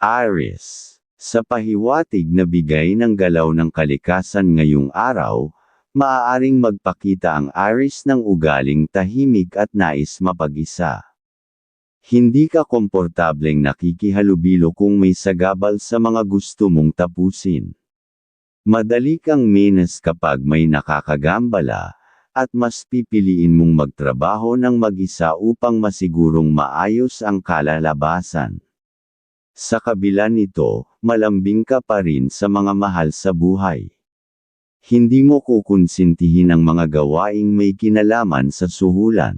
Aries. Sa pahiwatig na bigay ng galaw ng kalikasan ngayong araw, maaaring magpakita ang Aries ng ugaling tahimik at nais mapag-isa. Hindi ka komportableng nakikihalubilo kung may sagabal sa mga gusto mong tapusin. Madali kang menes kapag may nakakagambala, at mas pipiliin mong magtrabaho ng mag-isa upang masigurong maayos ang kalalabasan. Sa kabila nito, malambing ka pa rin sa mga mahal sa buhay. Hindi mo kukonsintihin ang mga gawaing may kinalaman sa suhulan.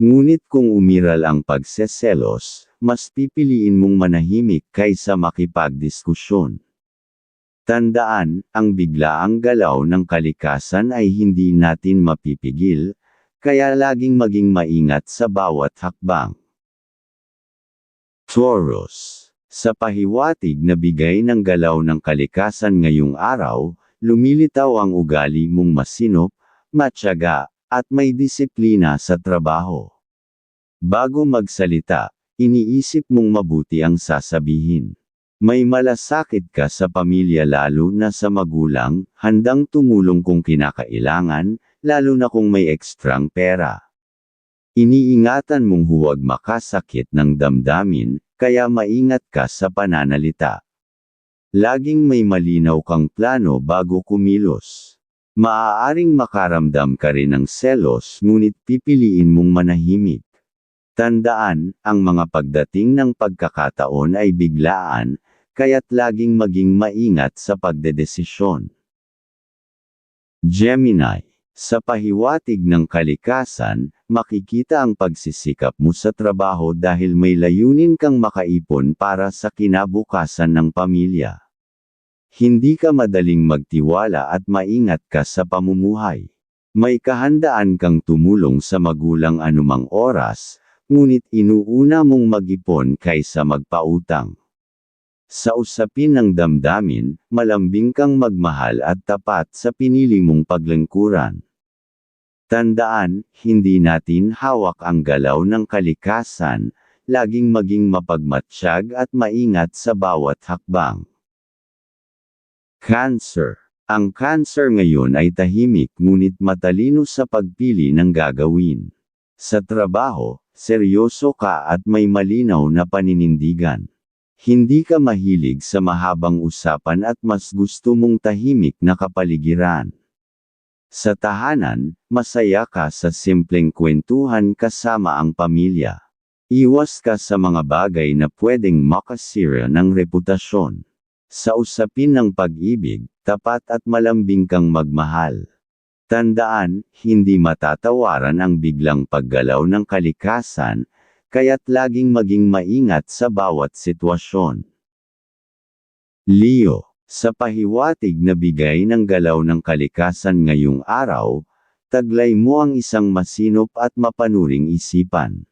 Ngunit kung umiral ang pagseselos, mas pipiliin mong manahimik kaysa makipagdiskusyon. Tandaan, ang biglaang galaw ng kalikasan ay hindi natin mapipigil, kaya laging maging maingat sa bawat hakbang. Taurus Sa pahiwatig na bigay ng galaw ng kalikasan ngayong araw, lumilitaw ang ugali mong masinop, matyaga, at may disiplina sa trabaho. Bago magsalita, iniisip mong mabuti ang sasabihin. May malasakit ka sa pamilya lalo na sa magulang, handang tumulong kung kinakailangan, lalo na kung may ekstrang pera. Iniingatan mong huwag makasakit ng damdamin, kaya maingat ka sa pananalita. Laging may malinaw kang plano bago kumilos. Maaaring makaramdam ka rin ng selos ngunit pipiliin mong manahimik. Tandaan, ang mga pagdating ng pagkakataon ay biglaan, kaya't laging maging maingat sa pagdedesisyon. Gemini Sa pahiwatig ng kalikasan, makikita ang pagsisikap mo sa trabaho dahil may layunin kang makaipon para sa kinabukasan ng pamilya. Hindi ka madaling magtiwala at maingat ka sa pamumuhay. May kahandaan kang tumulong sa magulang anumang oras, ngunit inuuna mong mag-ipon kaysa magpautang. Sa usapin ng damdamin, malambing kang magmahal at tapat sa pinili mong paglingkuran. Tandaan, hindi natin hawak ang galaw ng kalikasan, laging maging mapagmatsyag at maingat sa bawat hakbang. Cancer. Ang cancer ngayon ay tahimik ngunit matalino sa pagpili ng gagawin. Sa trabaho, seryoso ka at may malinaw na paninindigan. Hindi ka mahilig sa mahabang usapan at mas gusto mong tahimik na kapaligiran. Sa tahanan, masaya ka sa simpleng kwentuhan kasama ang pamilya. Iwas ka sa mga bagay na pwedeng makasira ng reputasyon. Sa usapin ng pag-ibig, tapat at malambing kang magmahal. Tandaan, hindi matatawaran ang biglang paggalaw ng kalikasan, kaya't laging maging maingat sa bawat sitwasyon. Leo, sa pahiwatig na bigay ng galaw ng kalikasan ngayong araw, taglay mo ang isang masinop at mapanuring isipan.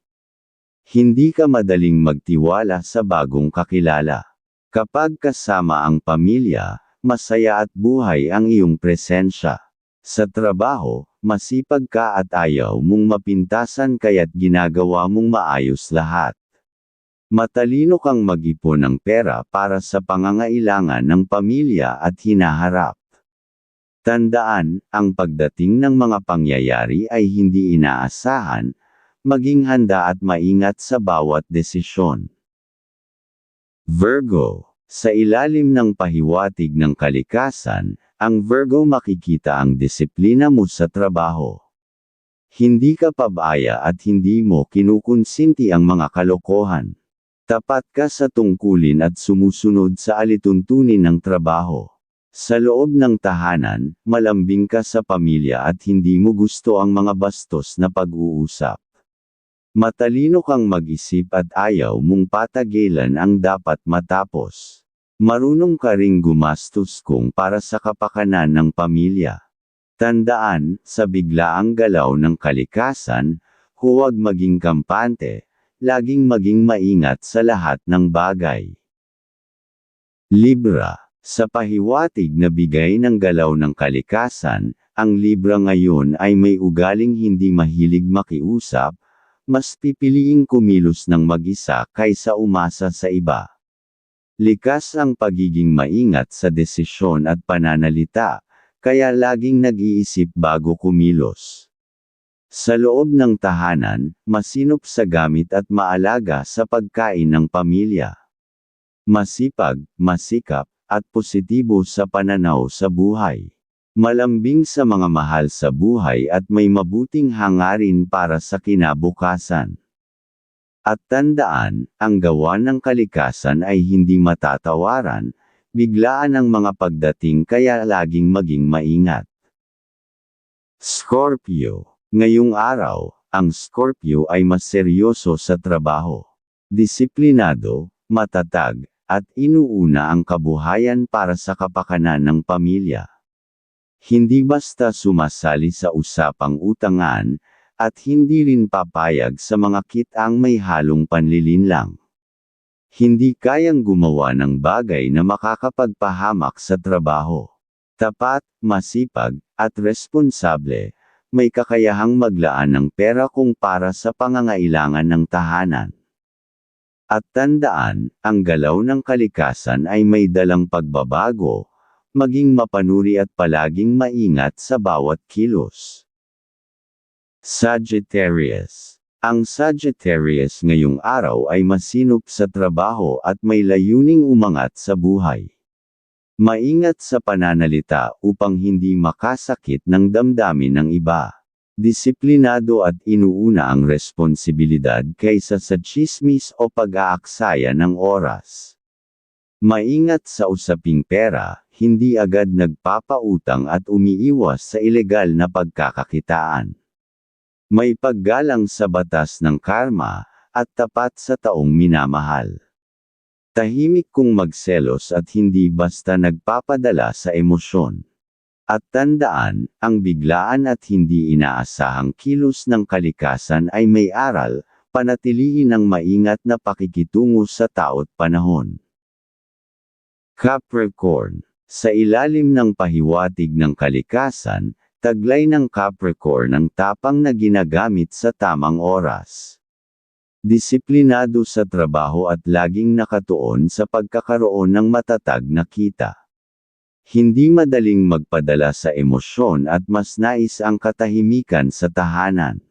Hindi ka madaling magtiwala sa bagong kakilala. Kapag kasama ang pamilya, masaya at buhay ang iyong presensya. Sa trabaho, masipag ka at ayaw mong mapintasan kaya't ginagawa mong maayos lahat. Matalino kang mag-ipon ng pera para sa pangangailangan ng pamilya at hinaharap. Tandaan, ang pagdating ng mga pangyayari ay hindi inaasahan, maging handa at maingat sa bawat desisyon. Virgo. Sa ilalim ng pahiwatig ng kalikasan, ang Virgo makikita ang disiplina mo sa trabaho. Hindi ka pabaya at hindi mo kinukonsinti ang mga kalokohan. Tapat ka sa tungkulin at sumusunod sa alituntunin ng trabaho. Sa loob ng tahanan, malambing ka sa pamilya at hindi mo gusto ang mga bastos na pag-uusap. Matalino kang mag-isip at ayaw mong patagilan ang dapat matapos. Marunong ka ring gumastos kung para sa kapakanan ng pamilya. Tandaan, sa biglaang galaw ng kalikasan, huwag maging kampante, laging maging maingat sa lahat ng bagay. Libra Sa pahiwatig na bigay ng galaw ng kalikasan, ang Libra ngayon ay may ugaling hindi mahilig makiusap, mas pipiliing kumilos ng mag-isa kaysa umasa sa iba. Likas ang pagiging maingat sa desisyon at pananalita, kaya laging nag-iisip bago kumilos. Sa loob ng tahanan, masinop sa gamit at maalaga sa pagkain ng pamilya. Masipag, masikap, at positibo sa pananaw sa buhay. Malambing sa mga mahal sa buhay at may mabuting hangarin para sa kinabukasan. At tandaan, ang gawa ng kalikasan ay hindi matatawaran, biglaan ang mga pagdating kaya laging maging maingat. Scorpio Ngayong araw, ang Scorpio ay mas seryoso sa trabaho. Disiplinado, matatag, at inuuna ang kabuhayan para sa kapakanan ng pamilya. Hindi basta sumasali sa usapang utangan, at hindi rin papayag sa mga kitang may halong panlilinlang. Hindi kayang gumawa ng bagay na makakapagpahamak sa trabaho. Tapat, masipag, at responsable, may kakayahang maglaan ng pera kung para sa pangangailangan ng tahanan. At tandaan, ang galaw ng kalikasan ay may dalang pagbabago, maging mapanuri at palaging maingat sa bawat kilos. Sagittarius. Ang Sagittarius ngayong araw ay masinop sa trabaho at may layuning umangat sa buhay. Maingat sa pananalita upang hindi makasakit ng damdamin ng iba. Disiplinado at inuuna ang responsibilidad kaysa sa chismis o pag-aaksaya ng oras. Maingat sa usaping pera, hindi agad nagpapautang at umiiwas sa ilegal na pagkakakitaan. May paggalang sa batas ng karma, at tapat sa taong minamahal. Tahimik kung magselos at hindi basta nagpapadala sa emosyon. At tandaan, ang biglaan at hindi inaasahang kilos ng kalikasan ay may aral, panatilihin ang maingat na pakikitungo sa taot panahon. Capricorn Sa ilalim ng pahiwatig ng kalikasan, Taglay ng Capricorn ang tapang na ginagamit sa tamang oras. Disiplinado sa trabaho at laging nakatuon sa pagkakaroon ng matatag na kita. Hindi madaling magpadala sa emosyon at mas nais ang katahimikan sa tahanan.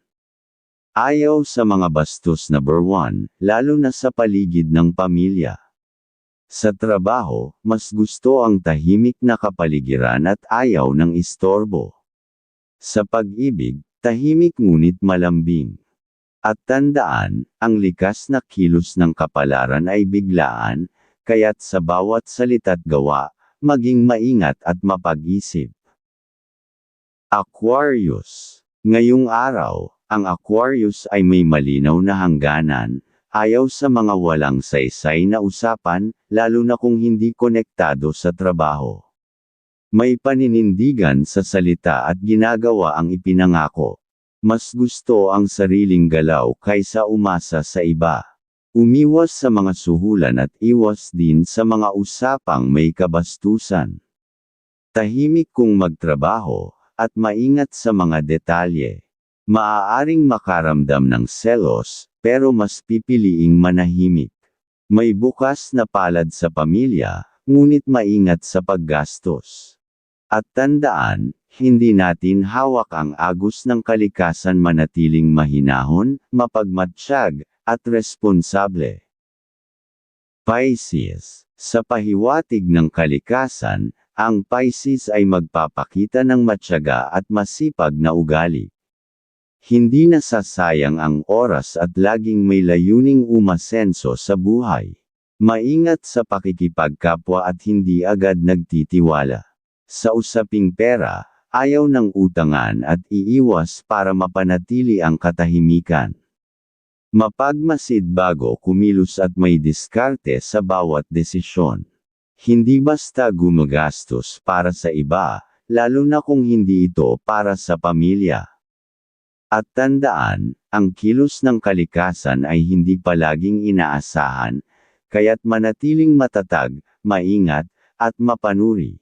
Ayaw sa mga bastos na one, lalo na sa paligid ng pamilya. Sa trabaho, mas gusto ang tahimik na kapaligiran at ayaw ng istorbo. Sa pag-ibig, tahimik ngunit malambing. At tandaan, ang likas na kilos ng kapalaran ay biglaan, kaya't sa bawat salita't gawa, maging maingat at mapag-isip. Aquarius Ngayong araw, ang Aquarius ay may malinaw na hangganan, ayaw sa mga walang saysay na usapan, lalo na kung hindi konektado sa trabaho. May paninindigan sa salita at ginagawa ang ipinangako. Mas gusto ang sariling galaw kaysa umasa sa iba. Umiwas sa mga suhulan at iwas din sa mga usapang may kabastusan. Tahimik kung magtrabaho, at maingat sa mga detalye. Maaaring makaramdam ng selos, pero mas pipiliing manahimik. May bukas na palad sa pamilya, ngunit maingat sa paggastos. At tandaan, hindi natin hawak ang agos ng kalikasan manatiling mahinahon, mapagmatsyag, at responsable. Pisces Sa pahiwatig ng kalikasan, ang Pisces ay magpapakita ng matyaga at masipag na ugali. Hindi nasasayang ang oras at laging may layuning umasenso sa buhay. Maingat sa pakikipagkapwa at hindi agad nagtitiwala. Sa usaping pera, ayaw ng utangan at iiwas para mapanatili ang katahimikan. Mapagmasid bago kumilos at may diskarte sa bawat desisyon. Hindi basta gumagastos para sa iba, lalo na kung hindi ito para sa pamilya. At tandaan, ang kilos ng kalikasan ay hindi palaging inaasahan, kaya't manatiling matatag, maingat, at mapanuri.